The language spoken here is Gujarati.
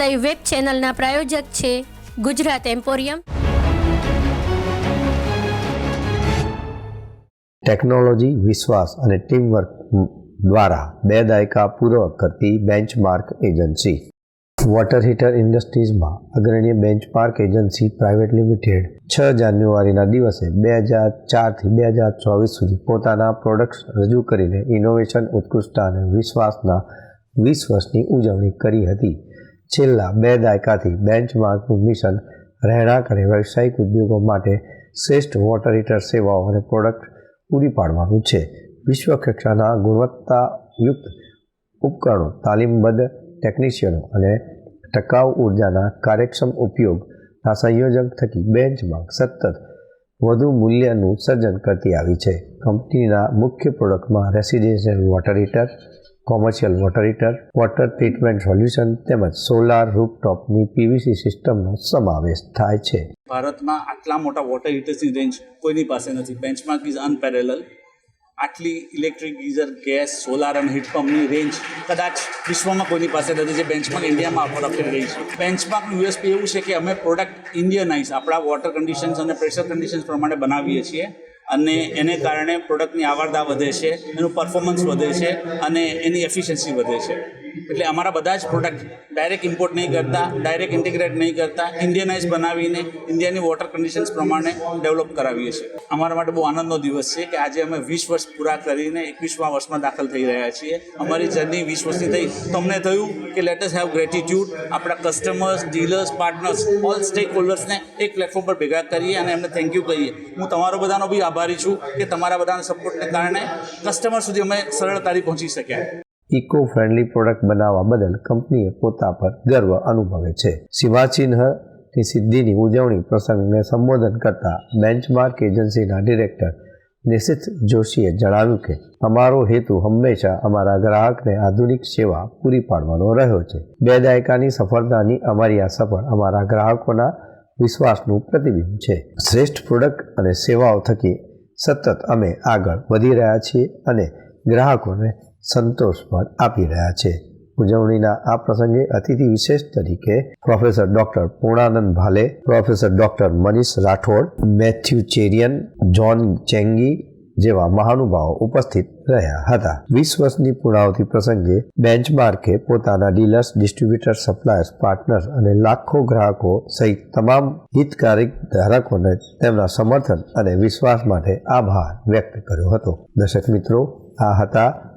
લાઈવ વેબ ચેનલના પ્રાયોજક છે ગુજરાત એમ્પોરિયમ ટેકનોલોજી વિશ્વાસ અને ટીમવર્ક દ્વારા બે દાયકા પૂર્વ કરતી બેન્ચમાર્ક એજન્સી વોટર હીટર ઇન્ડસ્ટ્રીઝમાં અગ્રણીય બેન્ચમાર્ક એજન્સી પ્રાઇવેટ લિમિટેડ છ જાન્યુઆરીના દિવસે બે હજાર ચારથી બે હજાર ચોવીસ સુધી પોતાના પ્રોડક્ટ્સ રજૂ કરીને ઇનોવેશન ઉત્કૃષ્ટતા અને વિશ્વાસના વીસ વર્ષની ઉજવણી કરી હતી. છેલ્લા બે દાયકાથી બેન્ચમાર્કનું મિશન રહેણાંક અને વ્યવસાયિક ઉદ્યોગો માટે શ્રેષ્ઠ વોટર હીટર સેવાઓ અને પ્રોડક્ટ પૂરી પાડવાનું છે. વિશ્વ કક્ષાના ગુણવત્તાયુક્ત ઉપકરણો, તાલીમબદ્ધ ટેકનિશિયનો અને ટકાઉ ઉર્જાના કાર્યક્ષમ ઉપયોગના સંયોજન થકી બેન્ચમાર્ક સતત વધુ મૂલ્યનું સર્જન કરતી આવી છે. કંપનીના મુખ્ય પ્રોડક્ટમાં residential water heater commercial water heater water treatment solution તેમજ સોલાર રૂપટોપની પીવીસી સિસ્ટમનો સમાવેશ થાય છે. ભારતમાં આટલા મોટા વોટર હીટર્સની રેન્જ કોઈની પાસે નથી. બેન્ચમાર્ક ઇઝ અનપેરેલલ આટલી ઇલેક્ટ્રિક ગીઝર ગેસ સોલાર અને હીટ રેન્જ કદાચ વિશ્વમાં કોઈની પાસે નથી, જે બેન્ચમાર્ક ઇન્ડિયામાં ઓફર આપી રહી છે. બેન્ચમાર્કનું યુએસપી એવું છે કે અમે પ્રોડક્ટ ઇન્ડિયનાઇઝ આપણા વોટર કન્ડિશન્સ અને પ્રેશર કન્ડિશન્સ પ્રમાણે બનાવીએ છીએ. અને એને કારણે પ્રોડક્ટની આવરદા વધે છે, એનું પરફોર્મન્સ વધે છે અને એની એફિશિયન્સી વધે છે. એટલે અમારા બધા જ પ્રોડક્ટ ડાયરેક્ટ ઇમ્પોર્ટ નહીં કરતા ડાયરેક્ટ ઇન્ટિગ્રેટ નહીં કરતા ઇન્ડિયનાઇઝ બનાવીને ઇન્ડિયાની વોટર કન્ડિશન્સ પ્રમાણે ડેવલપ કરાવીએ છીએ. અમારા માટે બહુ આનંદનો દિવસ છે કે આજે અમે વીસ વર્ષ પૂરા કરીને એકવીસમા વર્ષમાં દાખલ થઈ રહ્યા છીએ. અમારી જર્ની વીસ વર્ષની થઈ. તો અમને થયું કે લેટસ હેવ ગ્રેટિટ્યૂડ આપણા customers dealers partners all stake હોલ્ડર્સને એક પ્લેટફોર્મ પર ભેગા કરીએ અને એમને થેન્ક યુ કહીએ. હું તમારો બધાનો બી આભારી છું કે તમારા બધાના સપોર્ટને કારણે કસ્ટમર સુધી અમે સરળતાથી પહોંચી શક્યા. ઇકો ફ્રેન્ડલી પ્રોડક્ટ બનાવવા બદલ કંપનીએ પોતા પર ગર્વ અનુભવે છે. સિવાચિહ્નની સિદ્ધિની ઉજવણી પ્રસંગને સંબોધન કરતા બેન્ચમાર્ક એજન્સીના ડિરેક્ટર નિશિત જોશીએ જણાવ્યું કે, અમારો હેતુ હંમેશા અમારા ગ્રાહકને આધુનિક સેવા પૂરી પાડવાનો રહ્યો છે. બે દાયકાની સફળતાની અમારી આ સફળ અમારા ગ્રાહકોના વિશ્વાસનું પ્રતિબિંબ છે. શ્રેષ્ઠ પ્રોડક્ટ અને સેવાઓ થકી સતત અમે આગળ વધી રહ્યા છીએ અને ગ્રાહકોને સંતોષ પણ આપી રહ્યા છે. ઉજવણીના આ પ્રસંગે અતિથિ વિશેષ તરીકે professor doctor Purnanand Bhale, professor doctor Manish Rathod Mathew Cherian John Chengi જેવા મહાનુભાવો ઉપસ્થિત રહ્યા હતા. વીસ વર્ષની પૂર્ણાવતી પ્રસંગે બેન્ચમાર્કે પોતાના ડીલર્સ, ડિસ્ટ્રીબ્યુટર, સપ્લાયર્સ, પાર્ટનર્સ અને લાખો ગ્રાહકો સહિત તમામ હિતકારી ધારકોને તેમના સમર્થન અને વિશ્વાસ માટે આભાર વ્યક્ત કર્યો હતો. દર્શક મિત્રો, આ હતા